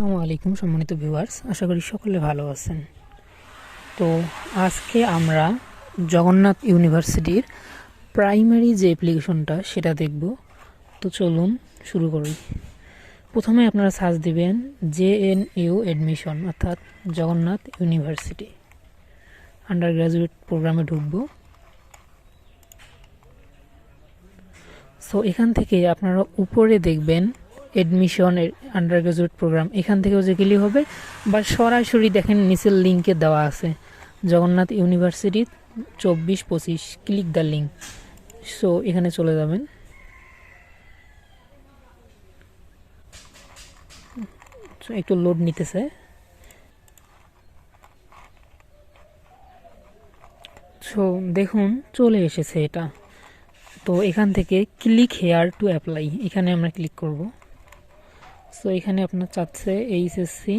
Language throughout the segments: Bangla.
আসসালামু আলাইকুম সম্মানিত ভিউয়ার্স, আশা করি সকলে ভালো আছেন। তো আজকে আমরা জগন্নাথ ইউনিভার্সিটির প্রাইমারি যে অ্যাপ্লিকেশনটা সেটা দেখব। তো চলুন শুরু করি। প্রথমে আপনারা সার্চ দিবেন জে এন ইউ অ্যাডমিশন, অর্থাৎ জগন্নাথ ইউনিভার্সিটি। আন্ডার গ্র্যাজুয়েট প্রোগ্রামে ঢুকব। সো এখান থেকে আপনারা উপরে দেখবেন এডমিশন আন্ডার গ্রাজুয়েট প্রোগ্রাম এখান থেকেও যে গেলে হবে। বা সরাসরি দেখেন নিচের লিঙ্কে দেওয়া আছে, জগন্নাথ ইউনিভার্সিটি চব্বিশ পঁচিশ ক্লিক দ্য লিঙ্ক সো এখানে চলে যাবেন। একটু লোড নিতেছে। সো দেখুন, চলে এসেছে এটা। তো, এখান থেকে ক্লিক হেয়ার টু অ্যাপ্লাই এখানে আমরা ক্লিক করব। সো এখানে আপনার চাচ্ছে এইচএসসি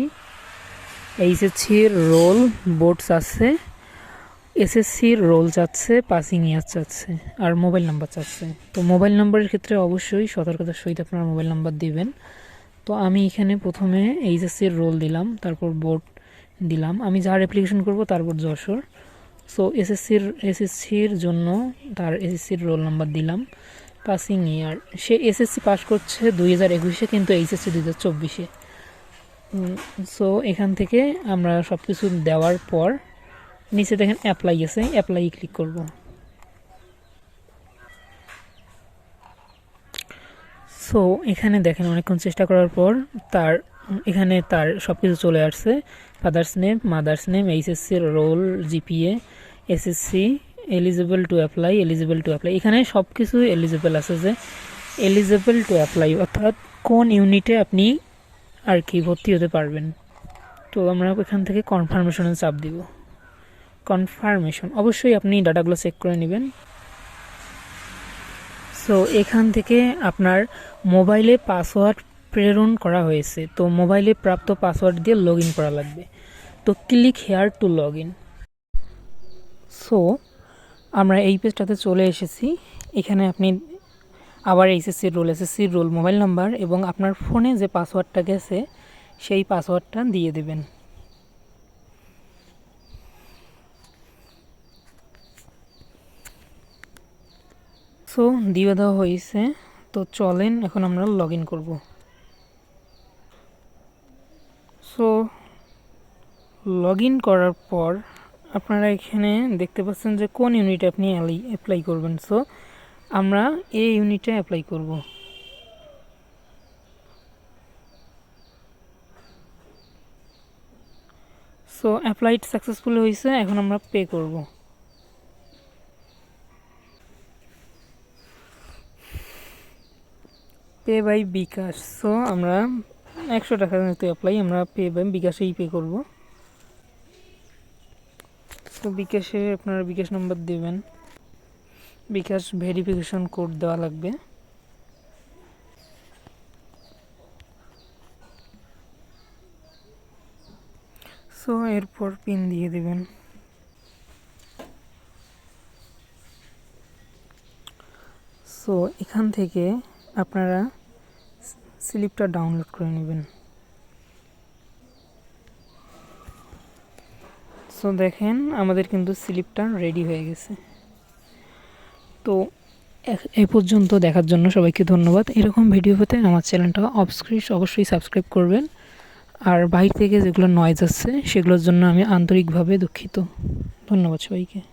এইচএসসির রোল বোর্ড চাচ্ছে এসএসসির রোল চাচ্ছে পাসিং ইয়ার চাচ্ছে, আর মোবাইল নাম্বার চাচ্ছে। তো মোবাইল নাম্বারের ক্ষেত্রে অবশ্যই সতর্কতার সহিত আপনার মোবাইল নাম্বার দিবেন। তো আমি এখানে প্রথমে এইচএসসির রোল দিলাম, তারপর বোর্ড দিলাম। আমি যার অ্যাপ্লিকেশন করব তারপর যশোর। সো এসএসসির এসএসসির জন্য তার এসএসসির রোল নাম্বার দিলাম। পাসিং ইয়ার সে এসএসসি পাস করছে দুই হাজার একুশে, কিন্তু এইচএসসি দুই হাজার চব্বিশে। সো এখান থেকে আমরা সব কিছু দেওয়ার পর নিচে দেখেন অ্যাপ্লাই আছে অ্যাপ্লাই ক্লিক করব। সো এখানে দেখেন অনেকক্ষণ চেষ্টা করার পর তার, এখানে তার সব কিছু চলে আসছে। Father's name mother's name এইচএসসির roll GPA SSC eligible to apply eligible to apply এখানে সব কিছু এলিজিবল আছে যে এলিজিবল টু অ্যাপ্লাই অর্থাৎ কোন ইউনিটে আপনি আর কি ভর্তি হতে পারবেন। তো আমরা এখান থেকে কনফার্মেশনে চাপ দিব। কনফার্মেশন অবশ্যই আপনি ডাটাগুলো চেক করে নেবেন। সো এখান থেকে আপনার মোবাইলে পাসওয়ার্ড প্রেরণ করা হয়েছে। তো মোবাইলে প্রাপ্ত পাসওয়ার্ড দিয়ে লগ করা লাগবে। তো click here to log so আমরা এই পেজটাতে চলে এসেছি। এখানে আপনি আবার এইচএসসির রোল এসএসসির রোল, মোবাইল নাম্বার এবং আপনার ফোনে যে পাসওয়ার্ডটা গেছে, সেই পাসওয়ার্ডটা দিয়ে দেবেন। সো, দিয়ে দেওয়া হয়েছে। তো চলেন, এখন আমরা লগ ইন করব। সো লগ ইন করার পর আপনারা এখানে দেখতে পাচ্ছেন যে কোন ইউনিটে আপনি অ্যাপ্লাই করবেন। সো আমরা এই ইউনিটে অ্যাপ্লাই করব। সো অ্যাপ্লাইড সাকসেসফুল হয়েছে, এখন আমরা পে করব। Pay by bKash. সো আমরা একশো টাকা যেহেতু অ্যাপ্লাই আমরা পে বাই বিকাশেই পে করব। তো বিকাশে আপনারা বিকাশ নাম্বার দেবেন। বিকাশ ভেরিফিকেশন কোড দেওয়া লাগবে। সো এরপর পিন দিয়ে দেবেন। সো এখান থেকে আপনারা স্লিপটা ডাউনলোড করে নেবেন। সো দেখেন, আমাদের কিন্তু স্লিপটা রেডি হয়ে গেছে। তো এ পর্যন্ত দেখার জন্য সবাইকে ধন্যবাদ। এরকম ভিডিও পেতে আমার চ্যানেলটা অবস্ক্রিস অবশ্যই সাবস্ক্রাইব করবেন। আর বাইরে থেকে যেগুলো নয়েজ আসছে, সেগুলোর জন্য আমি আন্তরিকভাবে দুঃখিত। ধন্যবাদ সবাইকে।